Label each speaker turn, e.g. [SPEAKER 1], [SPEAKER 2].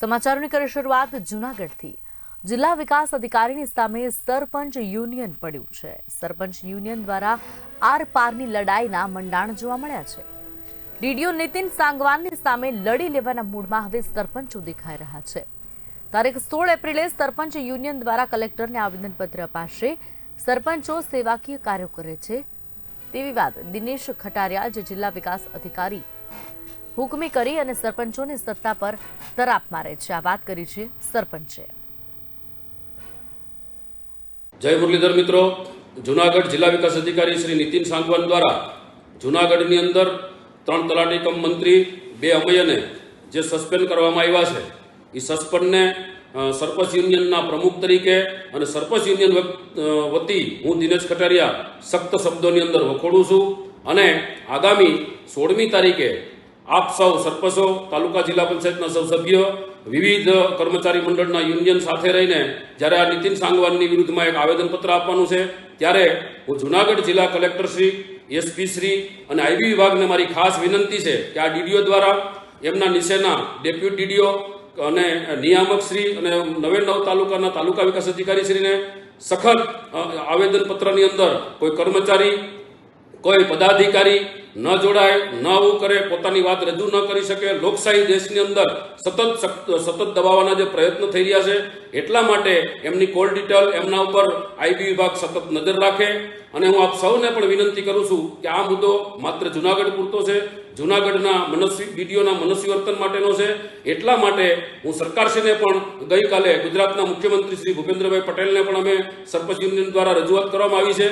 [SPEAKER 1] સમાચારોની કરી શરૂઆત જૂનાગઢથી. જિલ્લા વિકાસ અધિકારીની સામે સરપંચ યુનિયન પડ્યું છે. સરપંચ યુનિયન દ્વારા આર પારની લડાઈના મંડાણ જોવા મળ્યા છે. ડીડીઓ નીતિન સાંગવાનની સામે લડી લેવાના મૂડમાં હવે સરપંચો દેખાઈ રહ્યા છે. તારીખ સોળ એપ્રિલે સરપંચ યુનિયન દ્વારા કલેક્ટરને આવેદનપત્ર અપાશે. સરપંચો સેવાકીય કાર્યો કરે છે. તેવી વાત દિનેશ ખટારિયા, જે જિલ્લા વિકાસ અધિકારી હુકમી કરી અને સરપંચોની સત્તા પર તરાપ મારે છે. આ વાત કરી છે સરપંચે.
[SPEAKER 2] જય મુરલીધર મિત્રો. જુનાગઢ જિલ્લા વિકાસ અધિકારી શ્રી નીતિન સાંગવાન દ્વારા જુનાગઢની અંદર ત્રણ તલાટી કમ મંત્રી, બે અમયને જે સસ્પેન્ડ કરવામાં આવ્યા છે એ સસ્પેન્ડને સરપંચ યુનિયનના પ્રમુખ તરીકે અને સરપંચ યુનિયન વતી હું દિનેશ કટારિયા સખ્ત શબ્દોની અંદર વખોડું છું અને આગામી સોળમી તારીખે આપ સૌ સરપંચો, તાલુકા જિલ્લા પંચાયતના સૌ સભ્ય, વિવિધ કર્મચારી મંડળના યુનિયન સાથે રહીને જ્યારે આ નીતિન સાંગવાનની વિરુદ્ધમાં એક આવેદનપત્ર આપવાનું છે, ત્યારે હું જુનાગઢ જિલ્લા કલેક્ટર શ્રી એસપી શ્રી અને આઈબી વિભાગને મારી ખાસ વિનંતી છે કે આ ડીડીઓ દ્વારા એમના નીચેના ડેપ્યુટી ડીડીઓ અને નિયામક શ્રી અને નવે નવ તાલુકાના તાલુકા વિકાસ અધિકારી શ્રીને સખત આવેદનપત્રની અંદર કોઈ કર્મચારી કોઈ પદાધિકારી ન જોડાય, ન આવું કરે, પોતાની વાત રજૂ ન કરી શકે, લોકશાહી દેશની અંદર સતત સતત દબાવવાના જે પ્રયત્નો થઈ રહ્યા છે, એટલા માટે એમની કોલ ડિટેલ એમના ઉપર આઈબી વિભાગ સતત નજર રાખે. અને હું આપ સૌને પણ વિનંતી કરું છું કે આ મુદ્દો માત્ર જુનાગઢ પૂરતો છે. જુનાગઢના મનસ્વી, બીડીઓના મનસ્વી વર્તન માટેનો છે. એટલા માટે હું સરકારશ્રીને પણ ગઈકાલે ગુજરાતના મુખ્યમંત્રી શ્રી ભૂપેન્દ્રભાઈ પટેલને પણ અમે સરપંચ યુનિયન દ્વારા રજૂઆત કરવામાં આવી છે.